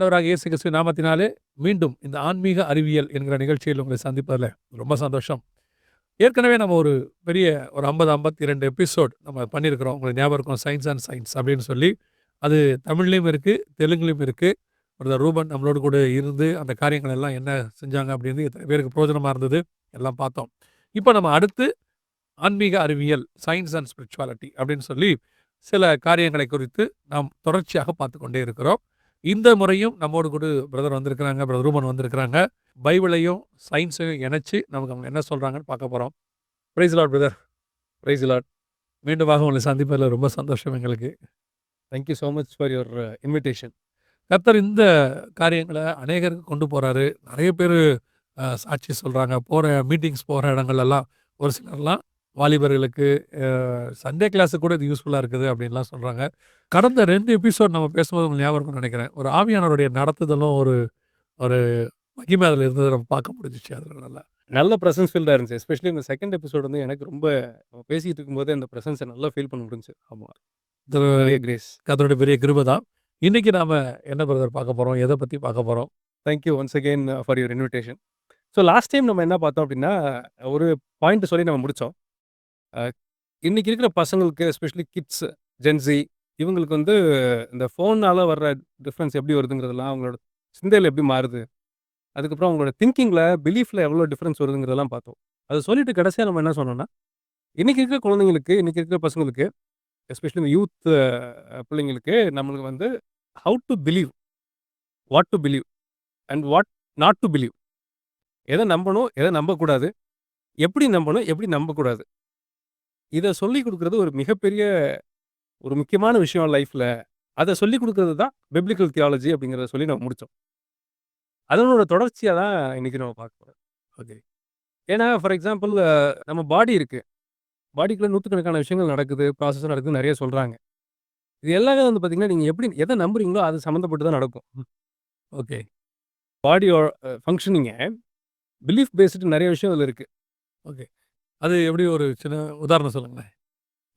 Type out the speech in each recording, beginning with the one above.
ஆண்டவராக இயேசு கிறிஸ்துவின் நாமத்தினாலே மீண்டும் இந்த ஆன்மீக அறிவியல் என்கிற நிகழ்ச்சியில் உங்களை சந்திப்பதில் ரொம்ப சந்தோஷம். ஏற்கனவே நம்ம ஒரு பெரிய ஒரு ஐம்பது ஐம்பத்தி ரெண்டு எபிசோட் நம்ம பண்ணியிருக்கிறோம். உங்களுக்கு ஞாபகம் இருக்கும் சயின்ஸ் அண்ட் சயின்ஸ் அப்படின்னு சொல்லி. அது தமிழ்லேயும் இருக்குது தெலுங்குலேயும் இருக்குது ஒரு ரூபன் நம்மளோட கூட இருந்து அந்த காரியங்கள் எல்லாம் என்ன செஞ்சாங்க அப்படின்னு எத்தனை பேருக்கு பிரோஜனமாக இருந்தது எல்லாம் பார்த்தோம். இப்போ நம்ம அடுத்து ஆன்மீக அறிவியல் சயின்ஸ் அண்ட் ஸ்பிரிச்சுவாலிட்டி அப்படின்னு சொல்லி சில காரியங்களை குறித்து நாம் தொடர்ச்சியாக பார்த்து கொண்டே இருக்கிறோம். இந்த முறையும் நம்மோடு கூட பிரதர் வந்திருக்கிறாங்க பிரதர் ரூபன் வந்திருக்கிறாங்க. பைபிளையும் சயின்ஸையும் இணைச்சு நமக்கு அவங்க என்ன சொல்கிறாங்கன்னு பார்க்க போகிறோம் praise lord brother praise lord மீண்டுமாக உங்களை சந்திப்பதில் ரொம்ப சந்தோஷம் எங்களுக்கு. Thank you so much for your invitation கர்த்தர் இந்த காரியங்களை அநேகருக்கு கொண்டு போகிறாரு நிறைய பேர் சாட்சி சொல்கிறாங்க போகிற மீட்டிங்ஸ் போகிற இடங்கள்லாம் ஒரு சிலர்லாம் வாலிபர்களுக்கு சண்டே கிளாஸுக்கு கூட இது யூஸ்ஃபுல்லாக இருக்குது அப்படின்லாம் சொல்கிறாங்க கடந்த ரெண்டு எபிசோட் நம்ம பேசும்போது உங்களுக்கு ஞாபகம் நினைக்கிறேன். ஒரு ஆவியானவருடைய நடத்துதலும் ஒரு ஒரு மகிமை அதில் இருந்தது நம்ம பார்க்க முடிஞ்சிச்சு அதில் நல்லா நல்ல ப்ரெசன்ஸ் ஃபீல்டாக இருந்துச்சு. எஸ்பெஷலி இந்த செகண்ட் எபிசோட் வந்து எனக்கு ரொம்ப பேசிட்டு இருக்கும்போது அந்த ப்ரெசன்ஸை நல்லா ஃபீல் பண்ண முடிஞ்சு ஆமாம் இது கிரேஸ் கத்தருடைய பெரிய கிருபை தான். இன்னைக்கு நாம என்ன பிரதர் பார்க்க போகிறோம் எதை பற்றி பார்க்க போகிறோம் thank you once again for your invitation so last time நம்ம என்ன பார்த்தோம் அப்படின்னா ஒரு பாயிண்ட் சொல்லி நம்ம முடித்தோம். இன்னைக்கு இருக்கிற பசங்களுக்கு எஸ்பெஷலி கிட்ஸ் ஜென்சி இவங்களுக்கு வந்து இந்த ஃபோனால் வர்ற டிஃப்ரென்ஸ் எப்படி வருதுங்கிறதெல்லாம் அவங்களோட சிந்தையில் எப்படி மாறுது அதுக்கப்புறம் அவங்களோட திங்கிங்கில் பிலீஃபில் எவ்வளோ டிஃப்ரென்ஸ் வருதுங்கிறதெல்லாம் பார்த்தோம். அதை சொல்லிட்டு கடைசியாக நம்ம என்ன சொன்னோம்னா இன்றைக்கி இருக்கிற குழந்தைங்களுக்கு இன்றைக்கி இருக்கிற பசங்களுக்கு எஸ்பெஷலி இந்த யூத் பிள்ளைங்களுக்கு நம்மளுக்கு வந்து how to believe what to believe and what not to believe எதை நம்பணும் எதை நம்பக்கூடாது எப்படி நம்பணும் எப்படி நம்பக்கூடாது. இதை சொல்லிக் கொடுக்குறது ஒரு மிகப்பெரிய ஒரு முக்கியமான விஷயம் லைஃப்பில் அதை சொல்லிக் கொடுக்குறது தான் பிப்ளிக்கல் தியாலஜி அப்படிங்கிறத சொல்லி நம்ம முடித்தோம் அதனோட தொடர்ச்சியாக தான் இன்றைக்கி நம்ம பார்க்க போகிறோம் ஓகே ஏன்னா ஃபார் எக்ஸாம்பிள் நம்ம பாடி இருக்குது பாடிக்குள்ள நூற்றுக்கணக்கான விஷயங்கள் நடக்குது ப்ராசஸ் நடக்குது நிறைய சொல்கிறாங்க இது எல்லாமே வந்து பார்த்திங்கன்னா நீங்கள் எப்படி எதை நம்புறீங்களோ அது சம்மந்தப்பட்டு தான் நடக்கும். ஓகே பாடியோட ஃபங்க்ஷனிங்க பிலீஃப் பேஸ்டு நிறைய விஷயம் அதில் இருக்குது ஓகே அது எப்படி ஒரு சின்ன உதாரணம் சொல்லுங்களேன்.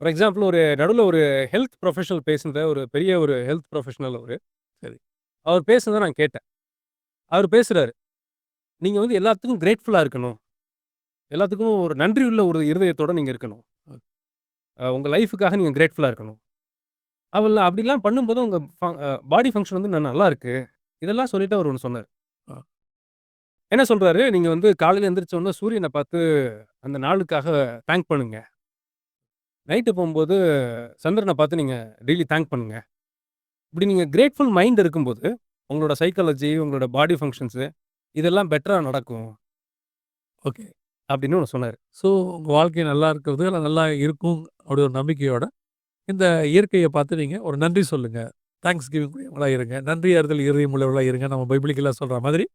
ஃபார் எக்ஸாம்பிள் ஒரு நடுவில் ஒரு ஹெல்த் ப்ரொஃபஷனல் பேசுனத ஒரு பெரிய ஒரு ஹெல்த் ப்ரொஃபஷனல் ஒரு சரி. அவர் பேசுனதை நான் கேட்டேன். அவர் பேசுகிறாரு நீங்கள் வந்து எல்லாத்துக்கும் கிரேட்ஃபுல்லாக இருக்கணும். எல்லாத்துக்கும் ஒரு நன்றி உள்ள ஒரு இருதயத்தோடு நீங்கள் இருக்கணும். உங்கள் லைஃபுக்காக நீங்கள் கிரேட்ஃபுல்லாக இருக்கணும். அவள் அப்படிலாம் பண்ணும்போது உங்கள் பாடி ஃபங்க்ஷன் வந்து நான் நல்லா இருக்கு. இதெல்லாம் சொல்லிட்டு அவர் ஒன்று சொன்னார். ஆ. என்ன சொல்கிறாரு நீங்கள் வந்து காலையில் எந்திரிச்ச உடனே சூரியனை பார்த்து அந்த நாளுக்காக தேங்க் பண்ணுங்க. நைட்டு போகும்போது சந்திரனை பார்த்து நீங்கள் டெய்லி தேங்க் பண்ணுங்க. இப்படி நீங்கள் கிரேட்ஃபுல் மைண்ட் இருக்கும்போது உங்களோட சைக்காலஜி உங்களோட பாடி ஃபங்க்ஷன்ஸு இதெல்லாம் பெட்டராக நடக்கும். ஓகே. அப்படின்னு ஒன்று சொன்னார். ஸோ உங்கள் வாழ்க்கை நல்லா இருக்கிறது இல்லை நல்லா இருக்கும் அப்படி ஒரு நம்பிக்கையோட இந்த இயற்கையை பார்த்து நீங்கள் ஒரு நன்றி சொல்லுங்கள் தேங்க்ஸ் கிவிங் உடையவங்களாக இருங்க. நன்றி அறிதல் இறுதியும் உள்ளவர்களாக இருங்க. நம்ம பைபிளிக்கெல்லாம் சொல்கிற மாதிரி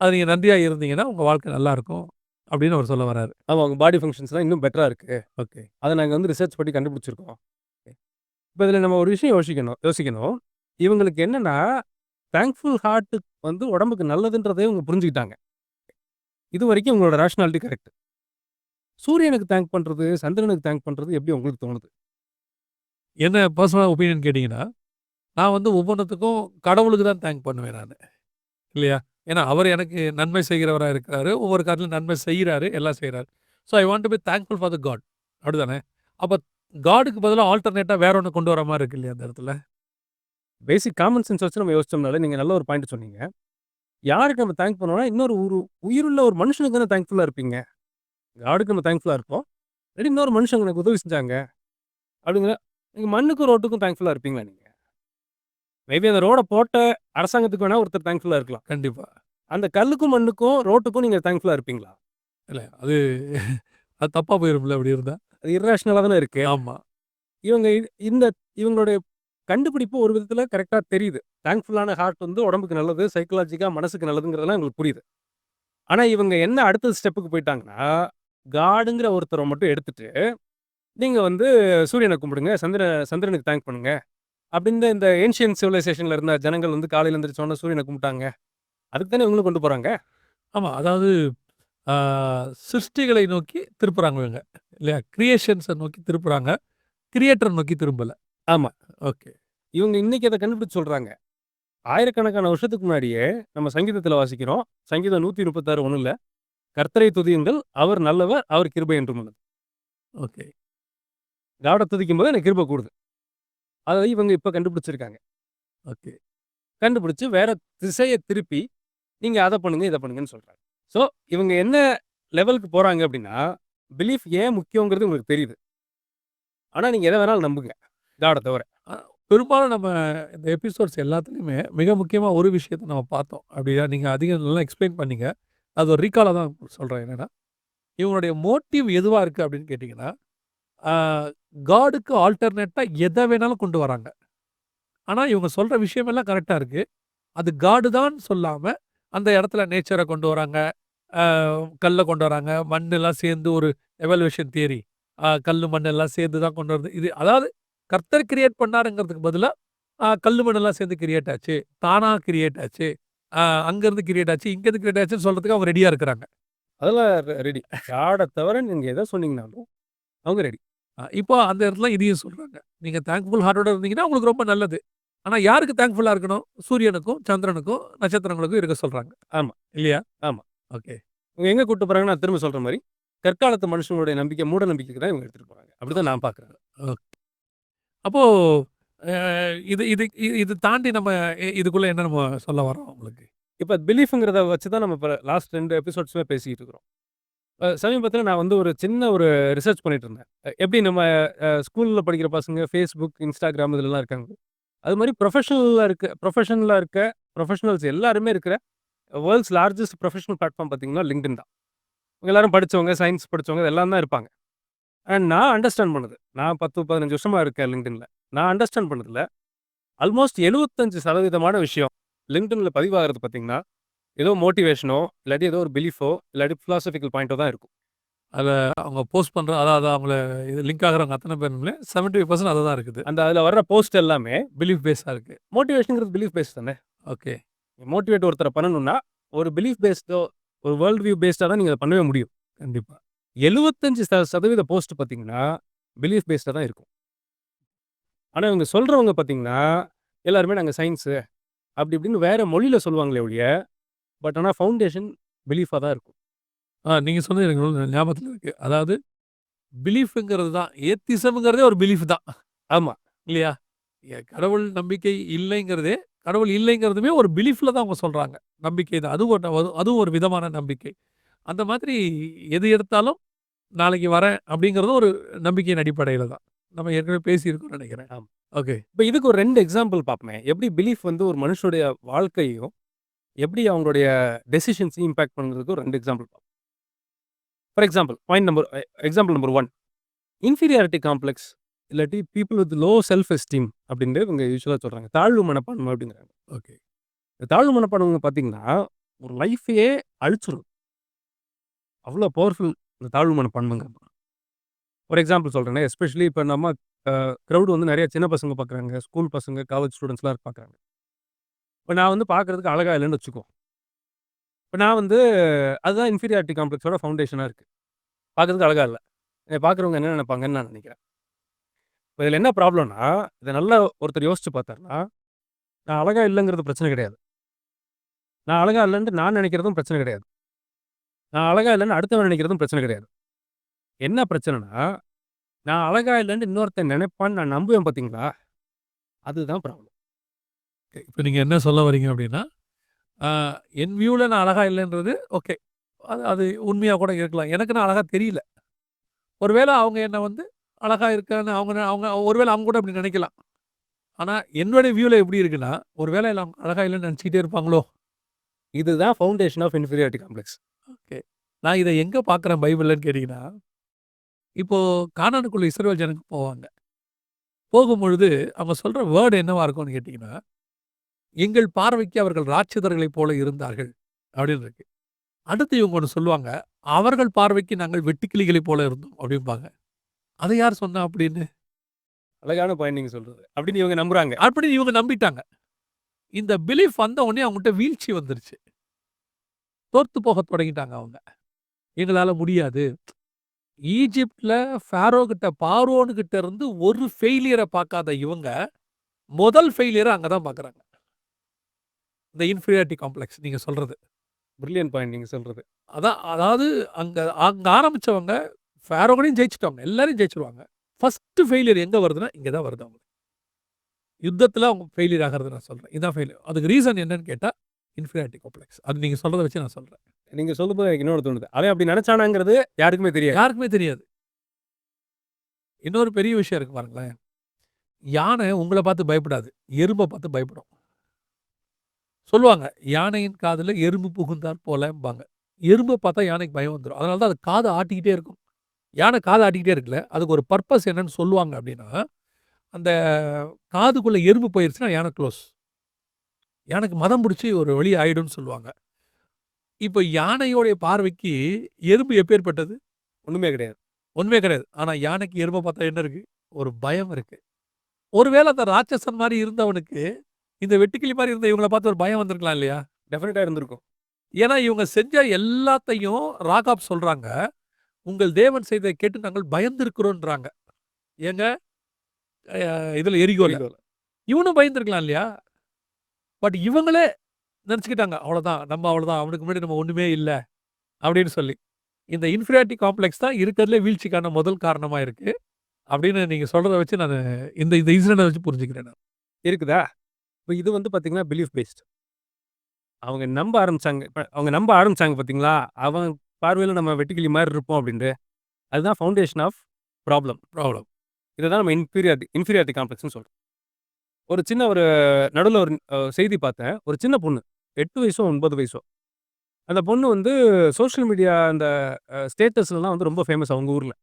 அது நீங்கள் நன்றியாக இருந்தீங்கன்னா உங்கள் வாழ்க்கை நல்லா இருக்கும் அப்படின்னு அவர் சொல்ல வராரு. ஆமாம் உங்கள் பாடி ஃபங்க்ஷன்ஸ்லாம் இன்னும் பெட்டராக இருக்குது ஓகே. அதை நாங்கள் வந்து ரிசர்ச் பண்ணி கண்டுபிடிச்சிருக்கோம். இப்போ இதில் நம்ம ஒரு விஷயம் யோசிக்கணும் யோசிக்கணும். இவங்களுக்கு என்னென்னா தேங்க்ஃபுல் ஹார்ட்டுக்கு வந்து உடம்புக்கு நல்லதுன்றதே இவங்க புரிஞ்சுக்கிட்டாங்க. இது வரைக்கும் உங்களோட ரேஷனாலிட்டி கரெக்ட் சூரியனுக்கு தேங்க் பண்ணுறது சந்திரனுக்கு தேங்க் பண்ணுறது எப்படி உங்களுக்கு தோணுது? என்ன பர்சனல் ஒப்பீனியன் கேட்டிங்கன்னா நான் வந்து ஒவ்வொன்றுத்துக்கும் கடவுளுக்கு தான் தேங்க் பண்ணுவேன் நான். இல்லையா? ஏன்னா அவர் எனக்கு நன்மை செய்கிறவராக இருக்கிறாரு. ஒவ்வொரு காலத்திலும் நன்மை செய்கிறாரு எல்லாம் செய்கிறாரு so I want to be thankful for the God அப்படிதானே? அப்போ காடுக்கு பதிலாக ஆல்டர்னேட்டாக வேற ஒன்று கொண்டு வர மாதிரி இருக்கு இல்லையா அந்த இடத்துல? பேசிக் காமன் சென்ஸ் வச்சு நம்ம யோசிச்சோம்னால நீங்கள் நல்ல ஒரு பாயிண்ட் சொன்னீங்க. யாருக்கு நம்ம தேங்க் பண்ணோம்னா இன்னொரு ஒரு உயிருள்ள ஒரு மனுஷனுக்கு தானே தேங்க்ஃபுல்லாக இருப்பீங்க. காடுக்கு நம்ம தேங்க்ஃபுல்லாக இருப்போம். ரெடி இன்னொரு மனுஷங்க எனக்கு உதவி செஞ்சாங்க. அப்படிங்கிற நீங்கள் மண்ணுக்கும் ரோட்டுக்கும் தேங்க்ஃபுல்லாக இருப்பீங்களா நீங்கள் மேபி அந்த ரோடை போட்ட அரசாங்கத்துக்கு வேணால் ஒருத்தர் தேங்க்ஃபுல்லாக இருக்கலாம். கண்டிப்பாக அந்த கல்லுக்கும் மண்ணுக்கும் ரோட்டுக்கும் நீங்கள் தேங்க்ஃபுல்லாக இருப்பீங்களா? இல்லை அது அது தப்பாக போயிரும்ல அப்படி இருந்தா? அது இர்ரேஷனலாக தானே இருக்குது ஆமாம் இவங்க இந்த இவங்களுடைய கண்டுபிடிப்பு ஒரு விதத்தில் கரெக்டாக தெரியுது. தேங்க்ஃபுல்லான ஹார்ட் வந்து உடம்புக்கு நல்லது சைக்கலாஜிக்காக மனசுக்கு நல்லதுங்கிறதெல்லாம் எங்களுக்கு புரியுது. ஆனால் இவங்க என்ன அடுத்த ஸ்டெப்புக்கு போயிட்டாங்கன்னா காடுங்கிற ஒருத்தரை மட்டும் எடுத்துட்டு நீங்கள் வந்து சூரியனை கும்பிடுங்க சந்திர சந்திரனுக்கு தேங்க் பண்ணுங்க அப்படின்னு இந்த ஏன்ஷியன் சிவிலைசேஷனில் இருந்த ஜனங்கள் வந்து காலையில் எழுந்திரிச்சோன்னா சூரியனை கும்பிட்டாங்க அதுக்கு தானே இவங்களும் கொண்டு போகிறாங்க ஆமாம் அதாவது ஆ, சிருஷ்டிகளை நோக்கி திருப்புறாங்க இவங்க இல்லையா கிரியேஷன்ஸை நோக்கி திருப்புறாங்க கிரியேட்டரை நோக்கி திரும்பலை ஆமா. ஓகே இவங்க இன்னைக்கு அதை கண்டுபிடிச்சு சொல்கிறாங்க ஆயிரக்கணக்கான வருஷத்துக்கு முன்னாடியே நம்ம சங்கீதத்துல வாசிக்கிறோம். சங்கீதம் 136 ஒண்ணும் இல்ல. கர்த்தரை துதியுங்கள். அவர் நல்லவர். அவர் கிருபை என்றும் உள்ளது. ஓகே. காட துதிக்கும்போது எனக்கு கிருபை கூடுது. அத இவங்க இப்ப கண்டுபிடிச்சிருக்காங்க. ஓகே. கண்டுபிடிச்சு வேற திசைய திருப்பி, நீங்க அத பண்ணுங்க, இத பண்ணுங்கன்னு சொல்றாங்க. ஸோ, இவங்க என்ன லெவலுக்கு போறாங்க அப்டின்னா, பிலீஃப் ஏன் முக்கியங்கிறது உங்களுக்கு தெரியுது. ஆனா, நீங்க எத வேணாலும் நம்புங்க. காட தவிர. பெரும்பாலும் நம்ம இந்த எபிசோட்ஸ் எல்லாத்துலயுமே மிக முக்கியமா ஒரு விஷயத்த நம்ம பார்த்தோம். அப்படியா நீங்க அதிகம் நல்லா எக்ஸ்ப்ளைன் பண்ணீங்க. அது ஒரு ரீகாலா தான் சொல்றேன். என்னன்னா, இவங்களுடைய மோட்டிவ் எதுவா இருக்கு அப்படின்னு கேட்டீங்கன்னா, காடுக்கு ஆல்டர்னேட்டாக எதை வேணாலும் கொண்டு வராங்க. ஆனா, இவங்க சொல்ற விஷயமெல்லாம் கரெக்டாக இருக்குது இருக்கு. அது காடு தான் சொல்லாம, அந்த இடத்துல நேச்சரை கொண்டு வராங்க. கல்லை கல்ல கொண்டு வராங்க. மண்ணெல்லாம் சேர்ந்து ஒரு எவல்யூஷன் தியரி. கல் மண்ணெல்லாம் சேர்ந்து தான் கொண்டு வருது. இது அதாவது கர்த்தர் கிரியேட் பண்ணாருங்கிறதுக்கு பதிலா, கல் மண்ணெல்லாம் சேர்ந்து கிரியேட் ஆச்சு. தானா கிரியேட் ஆச்சு. அங்கேருந்து கிரியேட் ஆச்சு. இங்கேருந்து கிரியேட் ஆச்சுன்னு சொல்றதுக்கு அவங்க ரெடியா இருக்கிறாங்க. அதெல்லாம் ரெடி. ஆடை தவிர நீங்க எதை சொன்னீங்கனாலும், அவங்க ரெடி. இப்போ அந்த இடத்துல இதையும் சொல்றாங்க. நீங்க தேங்க்ஃபுல் ஹார்ட்டோட இருந்தீங்கன்னா, உங்களுக்கு ரொம்ப நல்லது. ஆனா, யாருக்கு தேங்க்ஃபுல்லா இருக்கணும்? சூரியனுக்கும், சந்திரனுக்கும், நட்சத்திரங்களுக்கும் இருக்க சொல்றாங்க. ஆமா. இல்லையா? ஆமா. ஓகே. இவங்க எங்க கூட்டு போறாங்கன்னா, நான் திரும்ப சொல்ற மாரி, கற்காலத்து மனுஷங்களுடைய நம்பிக்கை, மூட நம்பிக்கைக்கு தான் இவங்க எடுத்துட்டு போறாங்க. அப்படிதான் நான் பார்க்குறேன். ஓகே. அப்போ அ இது இது இது தாண்டி நம்ம இதுக்குள்ள என்ன நம்ம சொல்ல வரோம் உங்களுக்கு? இப்ப பிலீஃப்ங்கிறத வச்சு தான் நம்ம இப்ப லாஸ்ட் 2 எபிசோட்ஸுமே பேசிக்கிட்டு இருக்கிறோம். சமீபத்தில் நான் வந்து ஒரு சின்ன ஒரு ரிசர்ச் பண்ணிட்டு இருந்தேன். எப்படி நம்ம ஸ்கூலில் படிக்கிற பசங்க ஃபேஸ்புக் இன்ஸ்டாகிராம் இதுலலாம் இருக்காங்க. அது மாதிரி ப்ரொஃபஷனலாக இருக்க ப்ரொஃபஷனலாக இருக்க ப்ரொஃபஷனல்ஸ் எல்லாருமே இருக்கிற வேர்ல்ட்ஸ் லார்ஜஸ்ட் ப்ரொஃபஷனல் பிளாட்ஃபார்ம் பார்த்தீங்கன்னா, லிங்க்டின் தான். எல்லாரும் படிச்சவங்க, சயின்ஸ் படித்தவங்க எல்லாம் தான் இருப்பாங்க. அண்ட் நான் அண்டர்ஸ்டாண்ட் பண்ணது. நான் பத்து பதினஞ்சு வருஷமாக இருக்கேன் லிங்க்டினில் நான் அண்டர்ஸ்டாண்ட் பண்ணதில் ஆல்மோஸ்ட் 75% விஷயம் LinkedInல பதிவாகிறது பார்த்தீங்கன்னா, ஏதோ மோட்டிவேஷனோ, இல்லாட்டி ஏதோ ஒரு பிலீஃபோ, இல்லாட்டி பிலாசபிக்கல் பாயிண்டோ தான் இருக்கும். அத அவங்க போஸ்ட் பண்ற அதாவது அவங்கள இது லிங்க் ஆகுறவங்க அத்தன பேருமே 75% அதுதான் இருக்குது. அந்த அதுல வர்ற போஸ்ட் எல்லாமே பிலீஃப் பேஸா இருக்கு. மோட்டிவேஷன்ங்கிறது பிலீஃப் பேஸ் தானே. ஓகே. மோட்டிவேட் ஒருத்தர பண்ணணும்னா, ஒரு பிலீஃப் பேஸ்டோ, ஒரு வேர்ல்ட் வியூ பேஸ்டா தான் நீங்க அத பண்ணவே முடியும். கண்டிப்பா. 75 ச சதவீத போஸ்ட் பார்த்தீங்கன்னா, பிலீஃப் பேஸ்டா தான் இருக்கும். ஆனா, இவங்க சொல்றவங்க பார்த்தீங்கன்னா, எல்லாருமே நாங்க சயன்ஸு அப்படி இப்படின்னு வேற மொழியில சொல்லுவாங்களே ஒழிய, பட் ஆனா ஃபவுண்டேஷன் பிலீஃபா தான் இருக்கும். ஆ நீங்க சொன்னது எனக்கு ஞாபகத்துல இருக்கு. அதாவது பிலீஃப்ங்கிறது தான் ஏத்திசம்ங்கிறதே ஒரு பிலீஃப் தான். ஆமா. இல்லையா? கடவுள் நம்பிக்கை இல்லைங்கிறதே கடவுள் இல்லைங்கிறதுமே ஒரு பிலீஃப்ல தான் அவங்க சொல்றாங்க. நம்பிக்கை தான். அதுவும் ஒரு அதுவும் ஒரு விதமான நம்பிக்கை. அந்த மாதிரி எது எடுத்தாலும் நாளைக்கு வரேன் அப்படிங்கிறதும் ஒரு நம்பிக்கையின் அடிப்படையில தான். நம்ம ஏற்கனவே பேசியிருக்கோம்னு நெனைக்கிறேன். ஆமா. ஓகே. இப்ப இதுக்கு ஒரு 2 எக்ஸாம்பிள் பார்ப்போமே. எப்படி பிலீஃப் வந்து ஒரு மனுஷனுடைய வாழ்க்கையையும், எப்படி அவங்களுடைய டெசிஷன்ஸையும் இம்பாக்ட் பண்ணுறதுக்கு ஒரு 2 எக்ஸாம்பிள் பார்ப்போம். For example, point number example number 1 inferiority complex இல்லாட்டி people with low self esteem அப்படின்னு இவங்க யூசுவலா சொல்றாங்க. தாழ்வு மனப்பான்மை அப்படிங்கிறாங்க. ஓகே. இந்த தாழ்வு மனப்பான்மை பார்த்தீங்கன்னா, ஒரு லைஃப்பையே அழிச்சிரும். அவ்வளோ பவர்ஃபுல் இந்த தாழ்வு மனப்பான்மைங்கிறது. ஒரு எக்ஸாம்பிள் சொல்றேனே, எஸ்பெஷலி இப்ப நம்ம அ கிரவுட் வந்து நெறைய சின்ன பசங்க பார்க்குறாங்க. ஸ்கூல் பசங்க, காலேஜ் ஸ்டூடண்ட்ஸ்லாம் பார்க்குறாங்க. இப்போ நான் வந்து பார்க்கறதுக்கு அழகா இல்லைன்னு வச்சுக்குவோம். இப்போ நான் வந்து அதுதான் இன்ஃபீரியாரிட்டி காம்ப்ளெக்ஸோட ஃபவுண்டேஷனாக இருக்குது பார்க்கறதுக்கு அழகாக இல்லை பார்க்குறவங்க என்ன நினைப்பாங்கன்னு நான் நினைக்கிறேன் இப்போ இதில் என்ன ப்ராப்ளம்னா, இதை நல்லா ஒருத்தர் யோசிச்சு பார்த்தாருன்னா, நான் அழகா இல்லைங்கிறது பிரச்சனை கிடையாது. நான் அழகாக இல்லைன்ட்டு நான் நினைக்கிறதும் பிரச்சனை கிடையாது. நான் அழகா இல்லைன்னு அடுத்தவன் நினைக்கிறதும் பிரச்சனை கிடையாது. என்ன பிரச்சனைனா, நான் அழகா இல்லைன்னு இன்னொருத்தன் நினைப்பான்னு நான் நம்புவேன் பார்த்தீங்களா? அதுதான் ப்ராப்ளம். இப்ப நீங்க என்ன சொல்ல வரீங்க அப்படின்னா, என் வியூல நான் அழகா இல்லன்றது ஓகே. அது அது உண்மையா கூட இருக்கலாம். எனக்கு நான் அழகா தெரியல. ஒருவேள அவங்க என்ன வந்து அழகா இருக்கன்னு அவங்க அவங்க ஒருவேள அவங்க கூட அப்படி நெனைக்கலாம். ஆனா என்னுடைய வியூல எப்படி இருக்குன்னா, ஒருவேள அவங்க அழகா இல்லன்னு நெனச்சுக்கிட்டே இருப்பாங்களோ? இதுதான் foundation of inferiority complex. Okay. நான் இத எங்க பார்க்குறேன் பைபிள்லன்னு கேட்டீங்கன்னா, இப்போ கானானுக்குள்ள இஸ்ரவேல் ஜனங்க போவாங்க. போகும்பொழுது அவங்க சொல்ற வேர்ட் என்னவா இருக்கும்னு கேட்டீங்கன்னா, எங்கள் பார்வைக்கு அவர்கள் ராட்சதர்களைப் போல இருந்தார்கள் அப்படின்னு இருக்கு. அடுத்து இவங்க ஒண்ணு சொல்லுவாங்க, அவர்கள் பார்வைக்கு நாங்கள் வெட்டுக்கிளிகளைப் போல இருந்தோம் அப்படிம்பாங்க. அத யார் சொன்னா அப்படின்னு? அழகான பாயிண்ட் நீங்க சொல்றது. அப்படின்னு இவங்க நம்புறாங்க. அப்படின்னு இவங்க நம்பிட்டாங்க. இந்த பிலீஃப் வந்த உடனே அவங்ககிட்ட வீழ்ச்சி வந்துருச்சு. தோத்து போகத் தொடங்கிட்டாங்க அவங்க. எங்களால முடியாது. ஈஜிப்ட்ல ஃபாரோ கிட்ட பார்வோன் கிட்ட இருந்து ஒரு ஃபெயிலியர பார்க்காத இவங்க, முதல் ஃபெயிலியர அங்க தான் பார்க்குறாங்க. இந்த இன்ஃபீரியாரிட்டி காம்ப்ளெக்ஸ் நீங்கள் சொல்கிறது பிரில்லியன்ட் பாயிண்ட் நீங்க சொல்றது. அதான் அதாவது அங்கே அங்கே ஆரம்பிச்சவங்க ஃபேரோகளையும் ஜெயிச்சிட்டவங்க எல்லாரையும் ஜெயிச்சிருவாங்க. ஃபஸ்ட்டு ஃபெயிலியர் எங்கே வருதுன்னா இங்கே தான் வருது அவங்க யுத்தத்தில் அவங்க ஃபெயிலியர் ஆகிறது நான் சொல்கிறேன் இதான் ஃபெயிலியர் அதுக்கு ரீசன் என்னன்னு கேட்டால் இன்ஃபீரியாரிட்டி காம்ப்ளெக்ஸ் அது நீங்கள் சொல்கிறத வச்சு நான் சொல்கிறேன் நீங்க சொல்லும்போது எனக்கு இன்னொன்னு தோணுது. அவன் அப்படி நினைச்சானாங்கிறது யாருக்குமே தெரியாது. யாருக்குமே தெரியாது. இன்னொரு பெரிய விஷயம் இருக்கு பாருங்களேன். யானை உங்களை பார்த்து பயப்படாது. எறும்பை பார்த்து பயப்படும். சொல்லுவாங்க யானையின் காதில் எறும்பு புகுந்தார் போலம்பாங்க. எறும்பை பார்த்தா யானைக்கு பயம் வந்துடும் அதனால தான் அது காதை ஆட்டிக்கிட்டே இருக்கும். யானை காதை ஆட்டிக்கிட்டே இருக்குல்ல அதுக்கு ஒரு பர்பஸ் என்னன்னு சொல்லுவாங்க அப்படின்னா அந்த காதுக்குள்ள எறும்பு போயிருச்சுன்னா யானை க்ளோஸ். யானைக்கு மதம் பிடிச்சி ஒரு வழி ஆயிடும்னு சொல்லுவாங்க. இப்போ யானையோடைய பார்வைக்கு எறும்பு எப்பேற்பட்டது? ஒண்ணுமே கிடையாது. உண்மையே கிடையாது. ஆனா யானைக்கு எறும்பை பார்த்தா என்ன இருக்கு? ஒரு பயம் இருக்கு. ஒருவேளை அந்த ராட்சசன் மாதிரி இருந்தவனுக்கு இந்த வெட்டுக்கிளி மாதிரி இருந்த இவங்களை பார்த்து ஒரு பயம் வந்திருக்கலாம் இல்லையா? டெஃபினட்டா இருந்திருக்கும். ஏன்னா இவங்க செஞ்ச எல்லாத்தையும் ராகாப் சொல்றாங்க. உங்கள் தேவன் செய்ததை கேட்டு நாங்கள் பயந்திருக்கிறோன்றாங்க. ஏங்க? இதுல எரிகோல. இவனும் பயந்துருக்கலாம் இல்லையா? பட் இவங்களே நினச்சிக்கிட்டாங்க அவ்வளோதான் நம்ம அவ்வளோதான் அவனுக்கு முன்னாடி நம்ம ஒன்றுமே இல்லை. அப்படின்னு சொல்லி. இந்த இன்ஃபீரியாரிட்டி காம்ப்ளெக்ஸ் தான் இருக்கிறதுல வீழ்ச்சிக்கான முதல் காரணமாக இருக்குது அப்படின்னு நீங்கள் சொல்கிறத வச்சு நான் இந்த இந்த இன்சிடென்ட்டை வச்சு புரிஞ்சுக்கிறேன் நான். இருக்குதா? இப்ப இது வந்து பாத்தீங்கன்னா பிலீஃப் பேஸ்ட். அவங்க நம்ப ஆரம்பிச்சாங்க. இப்ப அவங்க நம்ப ஆரம்பிச்சாங்க பாத்தீங்களா? அவன் பார்வையில நம்ம வெட்டுக்கிளி மாரி இருப்போம் அப்படின்ட்டு. அதுதான் ஃபவுண்டேஷன் ஆஃப் ப்ராப்ளம். ப்ராப்ளம் இத தான் நம்ம இன்ஃபீரியாரிட்டி இன்ஃபீரியாரிட்டி காம்ப்ளெக்ஸ்ன்னு சொல்றோம். ஒரு சின்ன ஒரு நடுவுல ஒரு செய்தி பார்த்தேன். ஒரு சின்ன பொண்ணு. 8 வயசோ, 9 வயசோ. அந்த பொண்ணு வந்து சோசியல் மீடியா அந்த அ ஸ்டேட்டஸ்லலாம் வந்து ரொம்ப ஃபேமஸ் அவங்க ஊர்ல.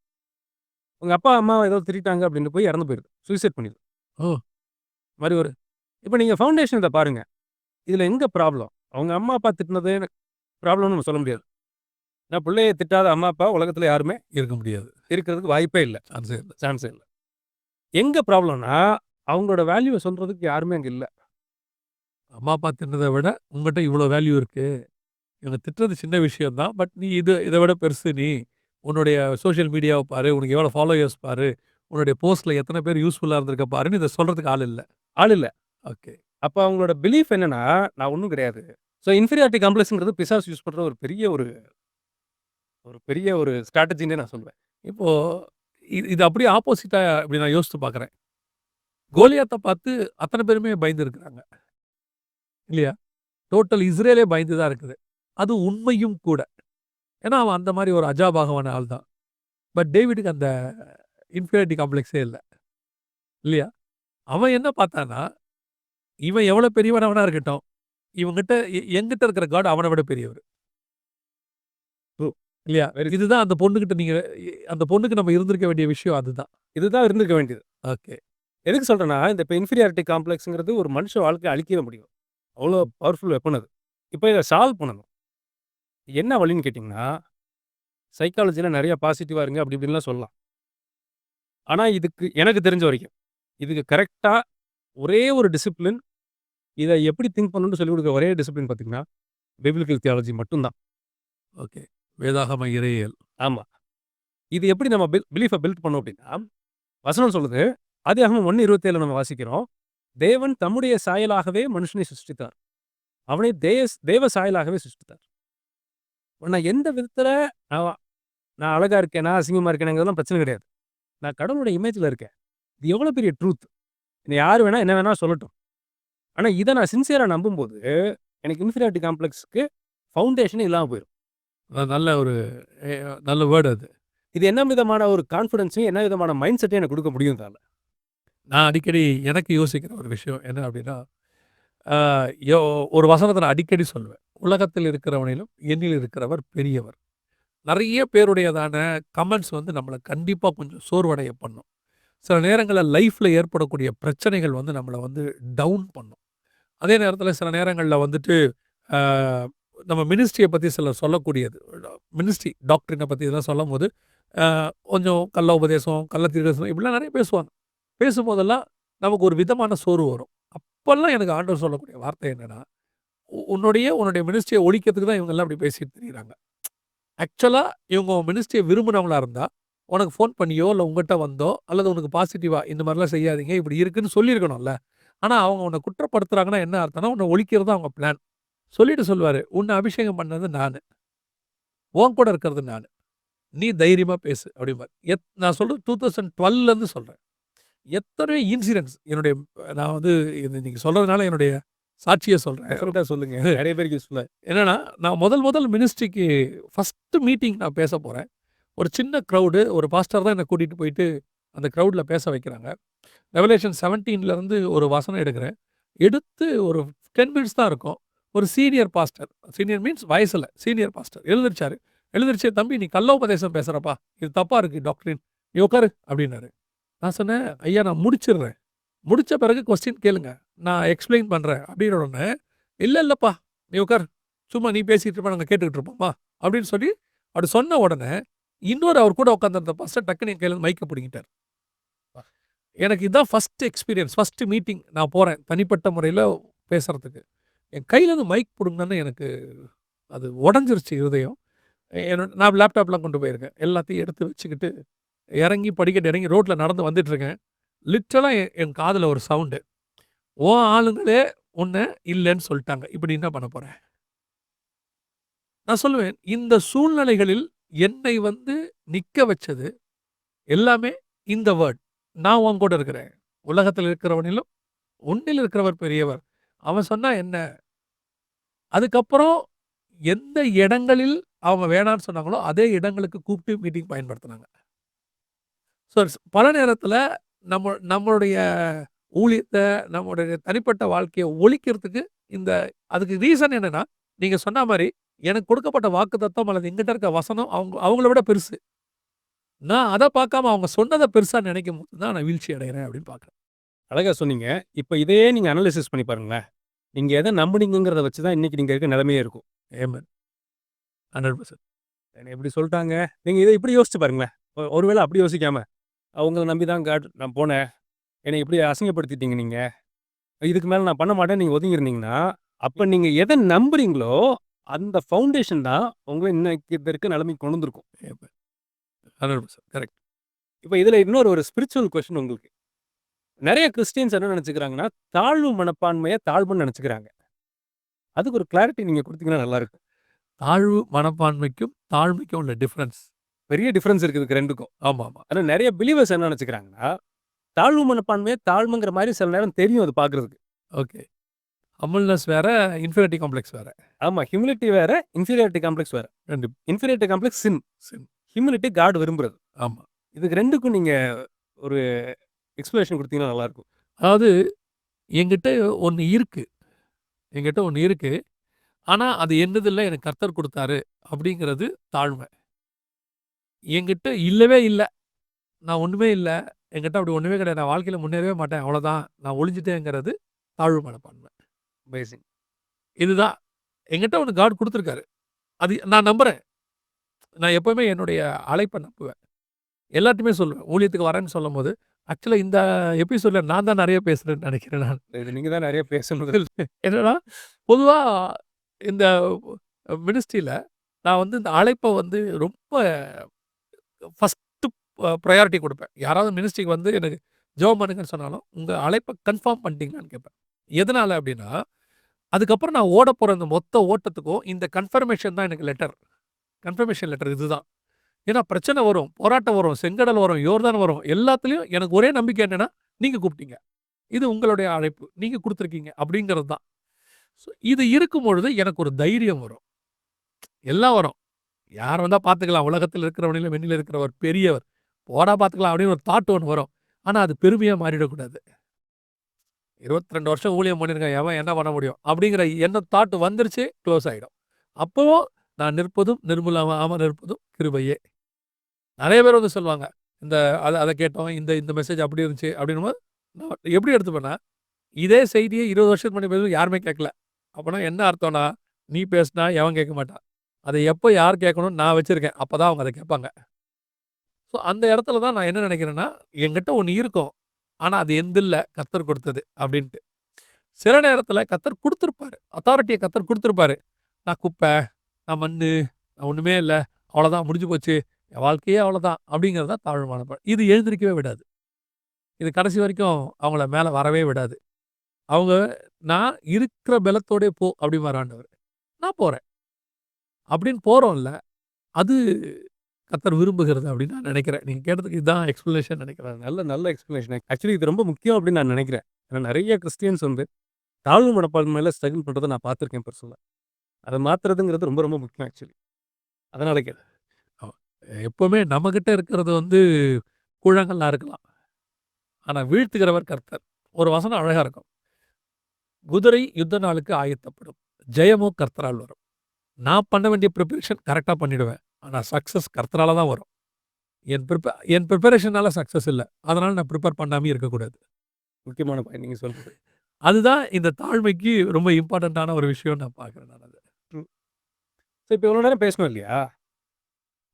அவங்க அப்பா, அம்மா ஏதோ திட்டிட்டாங்க அப்படின்னு போய் இறந்து போயிருது. சூசைட் பண்ணிருது. ஓ! மாரி ஒரு இப்ப நீங்க ஃபவுண்டேஷன் இத பாருங்க. இதுல எங்க ப்ராப்ளம்? அவங்க அம்மா, அப்பா திட்டினது ப்ராப்ளம்னு நம்ம சொல்ல முடியாது. ஏன்னா பிள்ளைய திட்டாத அம்மா, அப்பா உலகத்துல யாருமே இருக்க முடியாது இருக்கிறதுக்கு வாய்ப்பே இல்ல. சான்ஸே இல்லை சான்ஸே இல்ல. எங்க ப்ராப்ளம்னா, அவங்களோட வேல்யூவ சொல்றதுக்கு யாருமே அங்க இல்ல. அம்மா அப்பா தின்னதை விட உங்ககிட்ட இவ்வளோ வேல்யூ இருக்குது இவங்க திட்டுறது சின்ன விஷயம் தான் பட் நீ இது இதை விட பெருசு நீ உன்னுடைய சோஷியல் மீடியாவை பாரு உனக்கு எவ்வளோ ஃபாலோயர்ஸ் பாரு உன்னுடைய போஸ்ட்டில் எத்தனை பேர் யூஸ்ஃபுல்லாக இருந்திருக்க பாருன்னு இதை சொல்கிறதுக்கு ஆள் இல்லை ஆள் இல்ல. ஓகே. அப்ப அவங்களோட பிலீஃப் என்னன்னா, நான் ஒண்ணும் கிடையாது. ஸோ இன்ஃபீரியாரிட்டி காம்ப்ளெக்ஸ்ங்கிறது பிசாசு யூஸ் பண்ற ஒரு பெரிய ஒரு ஒரு பெரிய ஒரு ஸ்ட்ராட்டஜின்னே நான் சொல்லுவேன். இப்போது இது இது அப்படியே ஆப்போசிட்டாக இப்படி நான் யோசித்து பார்க்குறேன். கோலியாத்தை பார்த்து அத்தனை பேருமே பயந்து இருக்கிறாங்க. இல்லையா? டோட்டல் இஸ்ரேலே பயந்து தான் இருக்குது. அது உண்மையும் கூட. ஏன்னா அவன் அந்த மாதிரி ஒரு அஜாபாகவான ஆள் தான் பட் டேவிடுக்கு அந்த இன்ஃபீரியாரிட்டி காம்ப்ளெக்ஸே இல்லை. இல்லையா? அவன் என்ன பார்த்தானா இவன் எவ்வளோ பெரியவனவனா இருக்கட்டும் இவங்கிட்ட எங்கிட்ட இருக்கிற காட் அவனை விட பெரியவர். இல்லையா இதுதான் அந்த பொண்ணுகிட்ட நீங்க இ- அந்த பொண்ணுக்கு நம்ம இருந்திருக்க வேண்டிய விஷயம் அதுதான் இதுதான் இருந்திருக்க வேண்டியது. ஓகே எதுக்கு சொல்றேன்னா, இந்த இப்ப இன்ஃபீரியாரிட்டி காம்ப்ளெக்ஸ்ங்கிறது ஒரு மனுஷ வாழ்க்கைய அழிக்கவே முடியும். அவ்வளோ பவர்ஃபுல் வெப்பன் அது. இப்ப இத சால்வ் பண்ணணும். என்ன வழின்னு கேட்டீங்கன்னா, சைக்காலஜில நெறைய பாசிட்டிவா இருங்க அப்படி இப்படின்லாம் சொல்லலாம். ஆனா இதுக்கு எனக்கு தெரிஞ்ச வரைக்கும், இதுக்கு கரெக்ட்டா ஒரே ஒரு டிசிப்ளின் இத எப்படி திங்க் பண்ணணும்னு சொல்லிக் குடுக்குற ஒரே டிசிப்ளின் பார்த்தீங்கன்னா, பிப்ளிக்கல் தியாலஜி மட்டும் தான். ஓகே வேதாகம இறையியல் ஆமா. இது எப்படி நம்ம பில் பிலீஃப பில்ட் பண்ணோம் அப்படின்னா, வசனம் சொல்லுது, ஆதியாகமம் 1:27 நம்ம வாசிக்கிறோம். தேவன் தம்முடைய சாயலாகவே மனுஷனை சிருஷ்டித்தார். அவனை தேஸ் தேவ சாயலாகவே சிருஷ்டித்தார். நான் எந்த விதத்துல நான் நான் அழகா இருக்கேனா, அசிங்கமா இருக்கேனாங்கிறதெல்லாம் பிரச்சனை கிடையாது. நான் கடவுளோட இமேஜ்ல இருக்கேன். இது எவ்வளோ பெரிய ட்ரூத். இத யார் வேணா என்ன வேணா சொல்லட்டும். ஆனா இத நான் சின்சியரா நம்பும்போது, எனக்கு இன்ஃபீரியாரிட்டி காம்ப்ளெக்ஸ்க்கு ஃபவுண்டேஷனே இல்லாம போயிரும். அது நல்ல ஒரு நல்ல வேர்டு அது. இது என்ன விதமான ஒரு கான்ஃபிடன்ஸையும், என்ன விதமான மைண்ட் செட்டையும் எனக்கு குடுக்க முடியும் இதால. நான் அடிக்கடி எனக்கு யோசிக்கிற ஒரு விஷயம் என்ன அப்படின்னா யோ ஒரு வசனத்தை நான் அடிக்கடி சொல்லுவேன் உலகத்தில் இருக்கிறவனிலும் என்னில் இருக்கிறவர் பெரியவர். நிறைய பேருடையதான கமெண்ட்ஸ் வந்து நம்மளை கண்டிப்பாக கொஞ்சம் சோர்வடைய பண்ணும். சில நேரங்களில் லைஃப்பில் ஏற்படக்கூடிய பிரச்சனைகள் வந்து நம்மளை வந்து டவுன் பண்ணும். அதே நேரத்தில் சில நேரங்களில் வந்துட்டு நம்ம மினிஸ்ட்ரியை பற்றி சில சொல்லக்கூடியது. மினிஸ்ட்ரி டாக்டரினை பற்றி இதெல்லாம் சொல்லும் போது கொஞ்சம் கள்ள உபதேசம் கள்ள தீர்க்கதம் இப்படிலாம் நிறைய பேசுவாங்க. பேசும்போதெல்லாம் நமக்கு ஒரு விதமான சோர்வு வரும். அப்போல்லாம் எனக்கு ஆண்டவர் சொல்லக்கூடிய வார்த்தை என்னென்னா உ- உன்னுடைய உன்னுடைய மினிஸ்ட்ரியை ஒழிக்கிறதுக்கு தான் இவங்கெல்லாம் அப்படி பேசிட்டு தெரியுறாங்க ஆக்சுவலாக இவங்க மினிஸ்ட்ரியை விரும்பினவங்களா இருந்தால் உனக்கு ஃபோன் பண்ணியோ இல்லை உங்கள்கிட்ட வந்தோ அல்லது உனக்கு பாசிட்டிவாக இந்த மாதிரிலாம் செய்யாதீங்க இப்படி இருக்குன்னு சொல்லியிருக்கணும்ல. ஆனா அவங்க உன்னை குற்றப்படுத்துறாங்கன்னா என்ன அர்த்தம்னா உன்னை ஒழிக்கிறது அவங்க பிளான் சொல்லிட்டு சொல்லுவாரு உன்னை அபிஷேகம் பண்ணது நானு. உன் கூட இருக்கிறது நானு. நீ தைரியமா பேசு அப்படிம்பாரு. எத் நான் சொல்றது டூ தௌசண்ட் டுவெல்லேருந்து சொல்றேன். எத்தனை இன்சிடென்ட்ஸ் என்னுடைய நான் வந்து இது நீங்க சொல்றதுனால என்னுடைய சாட்சியை சொல்றேன். கரெக்டாக சொல்லுங்க. நிறைய பேருக்கு யூஸ்ஃபுல்லாக என்னன்னா நான் முதல் முதல் மினிஸ்ட்ரிக்கு ஃபஸ்ட்டு மீட்டிங் நான் பேச போகிறேன் ஒரு சின்ன க்ரௌடு ஒரு பாஸ்டர் தான் என்னை கூட்டிகிட்டு போயிட்டு அந்த க்ரௌடில் பேச வைக்கிறாங்க. ரெவலேஷன் செவன்டீன்லேருந்து ஒரு வசனம் எடுக்கிறேன். எடுத்து ஒரு டென் மினிட்ஸ் தான் இருக்கும். ஒரு சீனியர் பாஸ்டர் சீனியர் மீன்ஸ் வயசில் சீனியர் பாஸ்டர் எழுந்திருச்சாரு. எழுந்திருச்சே தம்பி நீ கல்லோபதேசம் பேசுகிறப்பா இது தப்பாக இருக்குது டாக்டரின் நீ உட்காரு அப்படின்னாரு. நான் சொன்னேன் ஐயா நான் முடிச்சிடுறேன். முடிச்ச பிறகு கொஸ்டின் கேளுங்க. நான் எக்ஸ்பிளைன் பண்ணுறேன் அப்படின்னு உடனே இல்லை இல்லைப்பா. நீ உட்கார். சும்மா நீ பேசிட்டு இருப்பா நாங்கள் கேட்டுக்கிட்டு இருப்போம்மா. அப்படின்னு சொல்லி அப்படி சொன்ன உடனே இன்னொரு அவர் கூட உட்காந்துருந்த பாஸ்டர் டக்குன்னு என் கையில் மைக்க பிடிங்கிட்டார். எனக்கு இதுதான் ஃபர்ஸ்ட் எக்ஸ்பீரியன்ஸ் ஃபஸ்ட்டு மீட்டிங் நான் போகிறேன் தனிப்பட்ட முறையில் பேசுகிறதுக்கு என் கையிலேருந்து மைக் பிடுங்கன்னு எனக்கு அது உடஞ்சிருச்சு இருதயம். என்னோட நான் லேப்டாப்லாம் கொண்டு போயிருக்கேன். எல்லாத்தையும் எடுத்து வச்சுக்கிட்டு இறங்கி படிக்கட்டு இறங்கி ரோட்டில் நடந்து வந்துட்டுருக்கேன். லிட்டலாக என் காதில் ஒரு சவுண்டு ஓ ஆளுங்களே உன்னை இல்லைன்னு சொல்லிட்டாங்க. இப்படி என்ன பண்ண போகிறேன் நான் சொல்லுவேன் இந்த சூழ்நிலைகளில் என்னை வந்து நிற்க வச்சது எல்லாமே இந்த வேர்ட் நான் உன் கூட இருக்கிறேன். உலகத்தில் இருக்கிறவனிலும் உன்னில் இருக்கிறவர் பெரியவர். அவன் சொன்னா என்ன? அதுக்கப்புறம் எந்த இடங்களில் அவங்க வேணான்னு சொன்னாங்களோ அதே இடங்களுக்கு கூப்பிட்டு மீட்டிங் பயன்படுத்தினாங்க. ஸோ பல நேரத்தில் நம்ம நம்மளுடைய ஊழியத்தை நம்மளுடைய தனிப்பட்ட வாழ்க்கையை ஒழிக்கிறதுக்கு இந்த அதுக்கு ரீசன் என்னென்னா நீங்கள் சொன்ன மாதிரி எனக்கு கொடுக்கப்பட்ட வாக்கு தத்துவம் அல்லது எங்கிட்ட இருக்க வசனம் அவங்க அவங்கள விட பெருசு. நான் அதை பார்க்காம அவங்க சொன்னதை பெருசா நினைக்கும் போது தான் நான் வீழ்ச்சி அடைகிறேன் அப்படின்னு பார்க்குறேன். அழகா சொன்னீங்க. இப்போ இதையே நீங்கள் அனலைசிஸ் பண்ணி பாருங்களேன். நீங்கள் எதை நம்புனீங்கிறத வச்சு தான் இன்னைக்கு நீங்கள் இருக்க நிலைமையே இருக்கும். ஏமன் ஹண்ட்ரட் பர்சன்ட் என்னை எப்படி சொல்லிட்டாங்க. நீங்கள் இதை இப்படி யோசிச்சு பாருங்களேன். ஒருவேளை அப்படி யோசிக்காம அவங்கள நம்பி தான் காட் நான் போனேன். என்னை இப்படி அசிங்கப்படுத்திட்டீங்க நீங்கள் இதுக்கு மேலே நான் பண்ண மாட்டேன் நீங்கள் ஒதுங்கிருந்தீங்கன்னா அப்போ நீங்கள் எதை நம்புறீங்களோ அந்த ஃபவுண்டேஷன் தான் உங்களை இன்னைக்கு இருக்க நிலைமைக்கு கொண்டு வந்திருக்கும். Hundred percent. கரெக்ட். இப்போ இதில் இன்னொரு ஒரு ஸ்பிரிச்சுவல் கொஸ்டின் உங்களுக்கு. நிறைய கிறிஸ்டியன்ஸ் என்ன நினச்சிக்கிறாங்கன்னா தாழ்வு மனப்பான்மையை தாழ்வுன்னு நினச்சிக்கிறாங்க. அதுக்கு ஒரு கிளாரிட்டி நீங்கள் கொடுத்தீங்கன்னா நல்லா இருக்கும் தாழ்வு மனப்பான்மைக்கும் தாழ்மைக்கும் உள்ள டிஃப்ரென்ஸ் பெரிய டிஃப்ரென்ஸ் இருக்குது ரெண்டுக்கும். ஆமா ஆமா ஆனால் நிறைய பிலீவர்ஸ் என்ன நினச்சிக்கிறாங்கன்னா தாழ்வு மனப்பான்மையை தாழ்மைங்கிற மாதிரி சில நேரம் தெரியும் அது பார்க்குறதுக்கு. ஓகே. ஹம்பிள்னஸ் வேற இன்ஃபினிட்டி காம்ப்ளெக்ஸ் வேற. ஆமாம் ஹியூமிலிட்டி வேற இன்ஃபீரியாரிட்டி காம்ப்ளெக்ஸ் வேற. ரெண்டு inferiority complex sin sin. Humility God விரும்புறது. ஆமா. இதுக்கு ரெண்டுக்கும் நீங்கள் ஒரு எக்ஸ்பிளேஷன் கொடுத்தீங்கன்னா நல்லாயிருக்கும். அதாவது என்கிட்ட ஒன்று இருக்கு. என்கிட்ட ஒன்று இருக்கு. ஆனால் அது என்னதில்லை எனக்கு கர்த்தர் கொடுத்தாரு அப்படிங்கிறது தாழ்மை. என்கிட்ட இல்லவே இல்லை. நான் ஒன்றுமே இல்லை. என்கிட்ட அப்படி ஒன்றுமே கிடையாது. நான் வாழ்க்கையில் முன்னேறவே மாட்டேன். அவ்வளோதான் நான் ஒளிஞ்சிட்டேங்கிறது தாழ்வு மனப்பான்மை. பேசிங் இதுதான். என்கிட்ட ஒன்று காட் கொடுத்துருக்காரு. அது நான் நம்புகிறேன் நான் எப்போவுமே என்னுடைய அழைப்பை நம்புவேன். எல்லாத்தையுமே சொல்லுவேன். ஊழியத்துக்கு வரேன்னு சொல்லும் போது ஆக்சுவலாக இந்த எபிசோடில் நான் தான் நிறைய பேசுகிறேன்னு நினைக்கிறேன் நான். நீங்கள் தான் நிறைய பேசணும் என்னன்னா பொதுவாக இந்த மினிஸ்ட்ரியில் நான் வந்து இந்த அழைப்பை வந்து ரொம்ப ஃபஸ்ட்டு ப்ரையாரிட்டி கொடுப்பேன். யாராவது மினிஸ்ட்ரிக்கு வந்து எனக்கு ஜெபம் பண்ணுங்கன்னு சொன்னாலும் உங்கள் அழைப்பை கன்ஃபார்ம் பண்ணிட்டீங்களான்னு கேட்பேன். எதனால் அப்படின்னா அதுக்கப்புறம் நான் ஓட போகிற இந்த மொத்த ஓட்டத்துக்கும் இந்த கன்ஃபர்மேஷன் தான் எனக்கு லெட்டர். கன்ஃபர்மேஷன் லெட்டர் இதுதான். ஏன்னா பிரச்சனை வரும் போராட்டம் வரும் செங்கடல் வரும் யோர்தான் வரும் எல்லாத்துலேயும் எனக்கு ஒரே நம்பிக்கை என்னென்னா நீங்கள் கூப்பிட்டீங்க. இது உங்களுடைய அழைப்பு நீங்கள் கொடுத்துருக்கீங்க அப்படிங்கிறது தான். ஸோ இது இருக்கும் பொழுது எனக்கு ஒரு தைரியம் வரும். எல்லாம் வரும். யார் வந்தால் பார்த்துக்கலாம் உலகத்தில் இருக்கிறவனிலும் வெண்ணில் இருக்கிறவர் பெரியவர். போடா பார்த்துக்கலாம் அப்படின்னு ஒரு தாட் ஒன்று வரும். ஆனால் அது பெருமையாக மாறிடக்கூடாது. இருபத்தி ரெண்டு வருஷம் ஊழியம் பண்ணியிருக்கேன் எவன் என்ன பண்ண முடியும்? அப்படிங்கிற என்ன தாட் வந்துருச்சு க்ளோஸ் ஆகிடும் அப்போவும் நான் நிற்பதும் நிர்மூலமாக நிற்பதும் கிருபையே. நிறைய பேர் வந்து சொல்லுவாங்க இந்த அதை அதை கேட்டோம் இந்த இந்த மெசேஜ் அப்படி இருந்துச்சு அப்படின்னும் நான் எப்படி எடுத்துப்பேன்னா இதே செய்தியை இருபது வருஷத்துக்கு முன்னாடி பேசும் யாருமே கேட்கல. அப்போனா என்ன அர்த்தம்னா நீ பேசினா எவன் கேட்க மாட்டான். அதை எப்போ யார் கேட்கணும்னு நான் வச்சுருக்கேன். அப்போ தான் அவங்க அதை கேட்பாங்க. ஸோ அந்த இடத்துல தான் நான் என்ன நினைக்கிறேன்னா என்கிட்ட ஒன்று இருக்கும். ஆனால் அது எந்தில்ல கத்தர் கொடுத்தது அப்படின்ட்டு. சில நேரத்தில் கத்தர் கொடுத்துருப்பாரு. அத்தாரிட்டியை கத்தர் கொடுத்துருப்பாரு. நான் குப்பை நான் மண் நான் ஒன்றுமே இல்லை அவ்வளோதான் முடிஞ்சு போச்சு என் வாழ்க்கையே அவ்வளோதான் அப்படிங்கிறது தான் தாழ்வு மனப்பான் இது எழுந்திருக்கவே விடாது இது கடைசி வரைக்கும் அவங்கள மேலே வரவே விடாது அவங்க நான் இருக்கிற பலத்தோடே போ அப்படி ஆண்டவர். நான் போகிறேன் அப்படின்னு போகிறோம்ல அது கத்தர் விரும்புகிறது அப்படின்னு நான் நினைக்கிறேன். நீங்கள் கேட்டதுக்கு இதான் எக்ஸ்ப்ளனேஷன் நினைக்கிறேன். நல்ல நல்ல எக்ஸ்ப்ளனேஷன். ஆக்சுவலி இது ரொம்ப முக்கியம் அப்படின்னு நான் நினைக்கிறேன். ஏன்னா நிறைய கிறிஸ்டியன்ஸ் வந்து தாழ்வு மனப்பான்மையில் ஸ்ட்ரகிள் பண்ணுறதை நான் பார்த்துருக்கேன் பெருசில் அத மாத்துறதுங்கிறது ரொம்ப ரொம்ப முக்கியம் ஆக்சுவலி. அதனால கேட்டேன். எப்பவுமே நம்மகிட்ட இருக்கிறது வந்து கூழாங்கல்லா இருக்கலாம். ஆனா வீழ்த்துகிறவர் கர்த்தர். ஒரு வசனம் அழகா இருக்கும். குதிரை யுத்த நாளுக்கு ஆயத்தப்படும். ஜெயமோ கர்த்தரால் வரும். நான் பண்ண வேண்டிய பிரிப்பரேஷன் கரெக்ட்டா பண்ணிடுவேன். ஆனா சக்சஸ் கர்த்தரால தான் வரும். என் பிரிப்ப என் பிரிப்பரேஷனால சக்சஸ் இல்ல. அதனால நான் பிரிப்பேர் பண்ணாமயே இருக்கக்கூடாது. முக்கியமான பாயிண்ட் நீங்க சொல்றது. அதுதான் இந்த தாழ்மைக்கு ரொம்ப இம்பார்ட்டன்ட்டான ஒரு விஷயம்னு நான் பார்க்குறேன் நான் அத. ஸோ இப்ப இவ்வளோ நேரம் பேசணும் இல்லையா?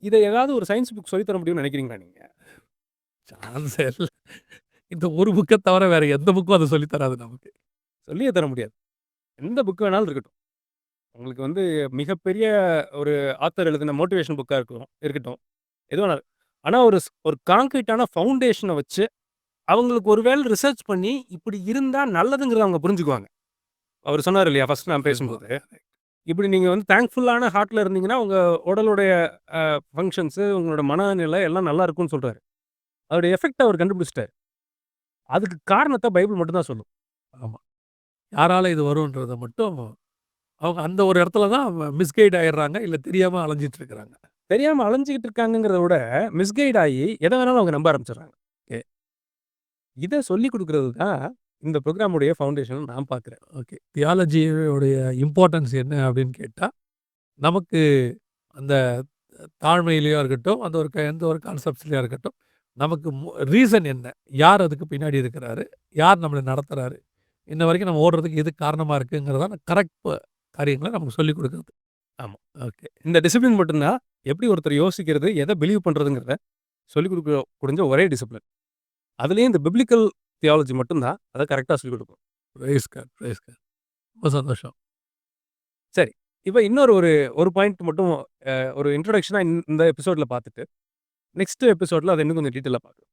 இத ஏதாவது ஒரு சயன்ஸ் புக் சொல்லி தர முடியும்னு நினைக்கிறீங்களா நீங்க? சான்ஸே இல்ல. இந்த ஒரு புக்க தவிர வேற எந்த புக்கும் அத சொல்லி தராது நமக்கு. சொல்லியே தர முடியாது. எந்த புக் வேணாலும் இருக்கட்டும். உங்களுக்கு வந்து மிகப்பெரிய ஒரு ஆத்தர் எழுதின மோட்டிவேஷன் புக்கா இருக்கும் இருக்கட்டும். எது வேணாலும். ஆனா ஒரு ஒரு கான்கிரீட்டான ஃபவுண்டேஷன வச்சு, அவங்களுக்கு ஒரு வேள ரிசர்ச் பண்ணி, இப்படி இருந்தா நல்லதுங்கிறத அவங்க புரிஞ்சுக்குவாங்க. அவரு சொன்னாரு இல்லையா ஃபர்ஸ்ட் நான் பேசும்போது. இப்படி நீங்க வந்து தேங்க்ஃபுல்லான ஹார்ட்ல இருந்தீங்கன்னா, உங்க உடலுடைய அ ஃபங்ஷன்ஸு, உங்களோட மனநிலை எல்லாம் நல்லா இருக்கும்னு சொல்றாரு. அதோட எஃபெக்ட்ட அவர் கண்டுபிடிச்சுட்டாரு. அதுக்கு காரணத்த பைபிள் மட்டும் தான் சொல்லும். ஆமா. யாரால இது வரும்ன்றத மட்டும் அவங்க அந்த ஒரு இடத்துல தான் மிஸ்கைட் ஆயிடுறாங்க. இல்ல தெரியாம அலைஞ்சிட்டு இருக்கிறாங்க. தெரியாம அலைஞ்சுகிட்டு இருக்காங்கங்கிறத விட, மிஸ்கைட் ஆயி எத வேணாலும் அவங்க நம்ப ஆரம்பிச்சுடுறாங்க. ஓகே. இத சொல்லிக் குடுக்குறது தான் இந்த புரோகிராமுடைய ஃபவுண்டேஷன் நான் பார்க்குறேன். ஓகே. தியாலஜியோடைய இம்பார்ட்டன்ஸ் என்ன அப்படின்னு கேட்டா, நமக்கு அந்த தாழ்மையிலயா இருக்கட்டும், அந்த ஒரு க எந்த ஒரு கான்செப்ட்ஸ்லயா இருக்கட்டும், நமக்கு ரீசன் என்ன? யார் அதுக்கு பின்னாடி இருக்கிறாரு? யார் நம்மள நடத்துறாரு? இன்ன வரைக்கும் நம்ம ஓடுறதுக்கு எது காரணமா இருக்குங்கிறதான கரெக்ட் காரியங்கள நமக்கு சொல்லிக் குடுக்குறது. ஆமா. ஓகே. இந்த டிசிப்ளின் மட்டும் தான் எப்படி ஒருத்தர் யோசிக்கிறது, எத பிலீவ் பண்றதுங்கிறத சொல்லிக் குடுக்க முடிஞ்ச ஒரே டிசிப்ளின். அதுலயும் இந்த பிப்ளிக்கல் தியாலஜி மட்டும் தான் அத கரெக்ட்டா சொல்லிக் குடுக்கும். Praise God. ரொம்ப சந்தோஷம். சரி. இப்ப இன்னொரு ஒரு ஒரு பாயிண்ட் மட்டும் ஒரு இன்ட்ரோடக்ஷனா இந் இந்த எபிசோட்ல பார்த்துட்டு, நெக்ஸ்ட் எபிசோட்ல அத இன்னும் கொஞ்சம் டீட்டெயிலா பார்க்கலாம்.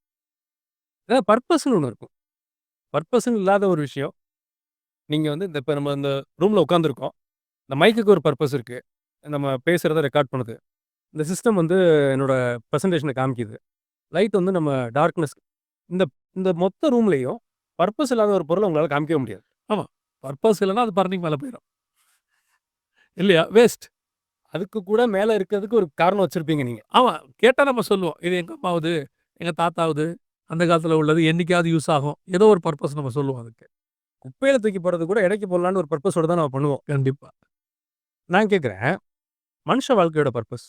அதாவது பர்ப்பஸ்ன்னு ஒண்ணு இருக்கும். பர்ப்பஸ்ன்னு இல்லாத ஒரு விஷயம். நீங்க வந்து இந்த இப்ப நம்ம இந்த ரூம்ல உட்கார்ந்துருக்கோம். இந்த மைக்குக்கு ஒரு பர்ப்பஸ் இருக்கு. நம்ம பேசுறத ரெக்கார்ட் பண்ணுது. இந்த சிஸ்டம் வந்து என்னோட பிரசன்டேஷன காமிக்குது. லைட் வந்து நம்ம டார்க்னஸ் இந்த இந்த மொத்த ரூம்லயும் பர்ப்பஸ் இல்லாத ஒரு பொருள உங்களால காமிக்கவே முடியாது. ஆமா. பர்ப்பஸ் இல்லன்னா அது பர்னிங் மேல போயிரும். இல்லையா? வேஸ்ட். அதுக்கு கூட மேல இருக்கிறதுக்கு ஒரு காரணம் வச்சிருப்பீங்க நீங்க. ஆமா. கேட்டா நம்ம சொல்லுவோம். இது எங்க அம்மாவுது, எங்க தாத்தாவுது, அந்த காலத்துல உள்ளது என்னைக்காவது யூஸ் ஆகும். ஏதோ ஒரு பர்ப்பஸ் நம்ம சொல்லுவோம் அதுக்கு. குப்பையில தூக்கி போடுறது கூட எடைக்கு போடலான்னு ஒரு பர்ப்பஸோட தான் நம்ம பண்ணுவோம். கண்டிப்பா. நான் கேட்கிறேன், மனுஷ வாழ்க்கையோட பர்ப்பஸ்?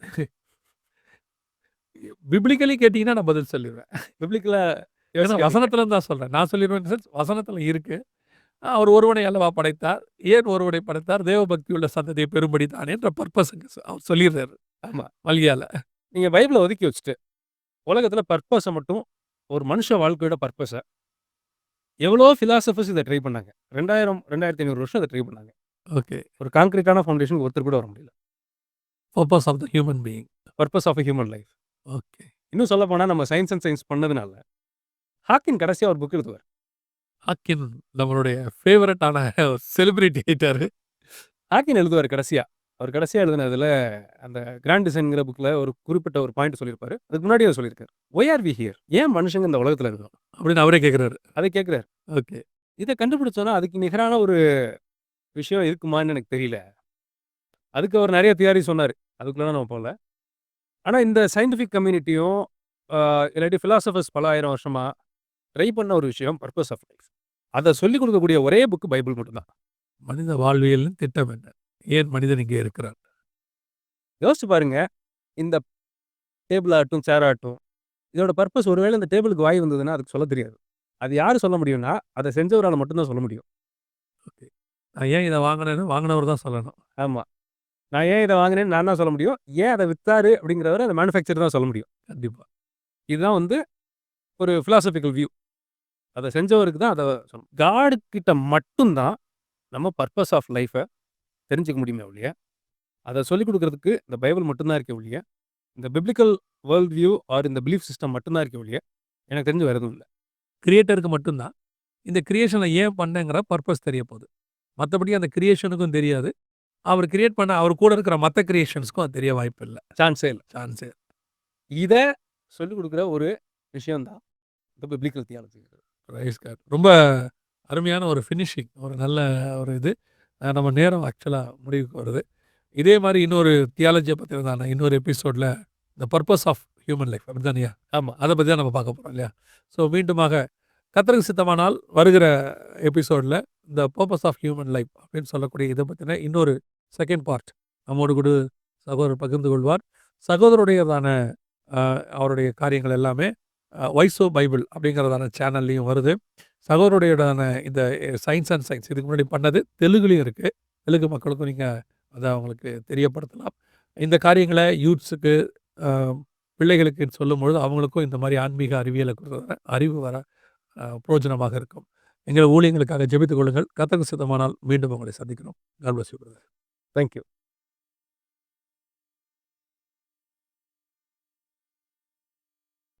பிப்ளிக்கலி கேட்டீங்கன்னா நான் பதில் சொல்லிருவேன். பிப்ளிக்கலா. வசனத்துல தான் சொல்றேன். நான் சென்ஸ் வசனத்துல இருக்கு. அவர் ஒருவனை அல்லவா படைத்தார். ஏன் ஒருவனை படைத்தார்? தேவ பக்தியுள்ள சந்ததியை பெறும்படி தானேன்ற பர்ப்பஸ்ங்க அவர் சொல்லிடுறாரு. ஆமா. மல்கியால. நீங்க பைபிள ஒதுக்கி வச்சுட்டு, உலகத்துல பர்ப்பஸ மட்டும் ஒரு மனுஷ வாழ்க்கையோட பர்ப்பஸ எவ்வளோ பிலாசபர்ஸ் இத ட்ரை பண்ணாங்க. 2000 2500 வருஷம் இத ட்ரை பண்ணாங்க. ஓகே. ஒரு கான்கிரீட்டான ஃபவுண்டேஷனுக்கு ஒருத்தர் கூட வர முடியல. Purpose of the human being. Purpose of a human life. Okay. இன்னும் சொல்லப்போனா நம்ம சயன்ஸ் அண்ட் சயன்ஸ் பண்ணதுனால, ஹாக்கின் கடைசியா ஒரு புக் எழுதுவார். ஹாக்கின் நம்மளுடைய ஃபேவரட்டான செலிபிரிட்டி ஆயிட்டாரு. ஹாக்கின் எழுதுவார் கடைசியா. அவர் கடைசியா எழுதினதுல அந்த கிராண்ட் டிசைன்ங்கிற புக்ல ஒரு குறிப்பிட்ட ஒரு பாயிண்ட் சொல்லியிருப்பாரு. அதுக்கு முன்னாடியே அவர் சொல்லியிருக்காரு. Why are we here? ஏன் மனுஷங்க இந்த உலகத்துல இருக்கோம்? அப்படின்னு அவரே கேட்கிறாரு. அதை கேட்கிறாரு. ஓகே. இத கண்டுபிடிச்சோம்னா, அதுக்கு நிகரான ஒரு விஷயம் இருக்குமான்னு எனக்கு தெரியல. அதுக்கு அவர் நெறைய தியரி சொன்னாரு. அதுக்குள்ளலாம் நம்ம போல. ஆனா இந்த சயன்டிஃபிக் கம்யூனிட்டியும் அ இல்லாட்டி பிலாசபர்ஸ் பல ஆயிரம் வருஷமா ட்ரை பண்ண ஒரு விஷயம் பர்ப்பஸ் ஆஃப் லைஃப். அத சொல்லிக் குடுக்கக்கூடிய ஒரே புக் பைபிள் மட்டும் தான். மனித வாழ்வியலின் திட்டம் என்ன? ஏன் மனிதன் இங்கே இருக்கிறான்? யோசிச்சு பாருங்க. இந்த டேபிள் ஆகட்டும், சேர் ஆகட்டும். இதோட பர்ப்பஸ் ஒருவேளை இந்த டேபிளுக்கு வாய் வந்ததுன்னா, அதுக்கு சொல்லத் தெரியாது. அது யாரு சொல்ல முடியும்னா, அத செஞ்சவரால மட்டும் தான் சொல்ல முடியும். ஓகே. நான் ஏன் இத வாங்குனேன்னு வாங்குனவர் தான் சொல்லணும். ஆமா. நான் ஏன் இத வாங்குனேன்னு நான் தான் சொல்ல முடியும். ஏன் அத வித்தாரு அப்படிங்கிறவர அந்த மேனுஃபேக்சரர் தான் சொல்ல முடியும். கண்டிப்பா. இதுதான் வந்து ஒரு பிலாசபிக்கல் வியூ. அத செஞ்சவருக்கு தான் அத சொல்லணும். காட் கிட்ட மட்டும் தான் நம்ம பர்ப்பஸ் ஆஃப் லைஃப தெரிஞ்சுக்க முடியுமே ஒழிய, அத சொல்லிக் குடுக்குறதுக்கு இந்த பைபிள் மட்டும் தான் இருக்கே ஒழிய, இந்த பிப்ளிக்கல் வேர்ல்ட் வியூ ஆர் இந்த பிலீஃப் சிஸ்டம் மட்டும் தான் இருக்கே ஒழிய, எனக்கு தெரிஞ்சு வேற எதுவும் இல்ல. கிரியேட்டருக்கு மட்டும்தான் இந்த கிரியேஷனை ஏன் பண்ணேங்கிற பர்பஸ் தெரிய போகுது மற்றபடி அந்த கிரியேஷனுக்கும் தெரியாது அவர் கிரியேட் பண்ண அவர் கூட இருக்கிற மற்ற கிரியேஷன்ஸ்க்கும் அது தெரிய வாய்ப்பு இல்லை. சான்ஸே இல்லை. சான்ஸே இதை சொல்லிக் கொடுக்குற ஒரு விஷயம் தான் இந்த பிப்ளிக்கல் தியாலஜி ரைஸ் கார் ரொம்ப அருமையான ஒரு ஃபினிஷிங் ஒரு நல்ல ஒரு இது. நம்ம நேரம் ஆக்சுவலாக முடிவுக்கு வருது. இதே மாதிரி இன்னொரு தியாலஜியை பற்றினதான இன்னொரு எபிசோடில் the purpose of human life அப்படிதானியா ஆமாம் அதை பற்றி தான் நம்ம பார்க்க போகிறோம் இல்லையா? ஸோ மீண்டுமாக கத்தருக்கு சித்தமானால் வருகிற எபிசோடில் இந்த பர்பஸ் ஆஃப் ஹியூமன் லைஃப் அப்படின்னு சொல்லக்கூடிய இதை பற்றின இன்னொரு செகண்ட் பார்ட் நம்மோடு கூட சகோதரர் பகிர்ந்து கொள்வார். சகோதரருடையதான அவருடைய காரியங்கள் எல்லாமே வைசோ பைபிள் அப்படிங்கிறதான சேனல்லையும் வருது. சகோதரருடையதான இந்த சயின்ஸ் அண்ட் சயின்ஸ் இதுக்கு முன்னாடி பண்ணது தெலுங்குலையும் இருக்குது தெலுங்கு மக்களுக்கும் நீங்கள் அதை அவங்களுக்கு தெரியப்படுத்தலாம். இந்த காரியங்களை யூத்ஸுக்கு பிள்ளைகளுக்கு சொல்லும்பொழுது அவங்களுக்கும் இந்த மாதிரி ஆன்மீக அறிவியலை குறித்த அறிவு வர பிரயோஜனமாக இருக்கும். எங்கள் ஊழியங்களுக்காக ஜெபித்துக் கொள்ளுங்கள். கத்தக்கு சித்தமானால் மீண்டும் உங்களை சந்திக்கிறோம். God Thank you.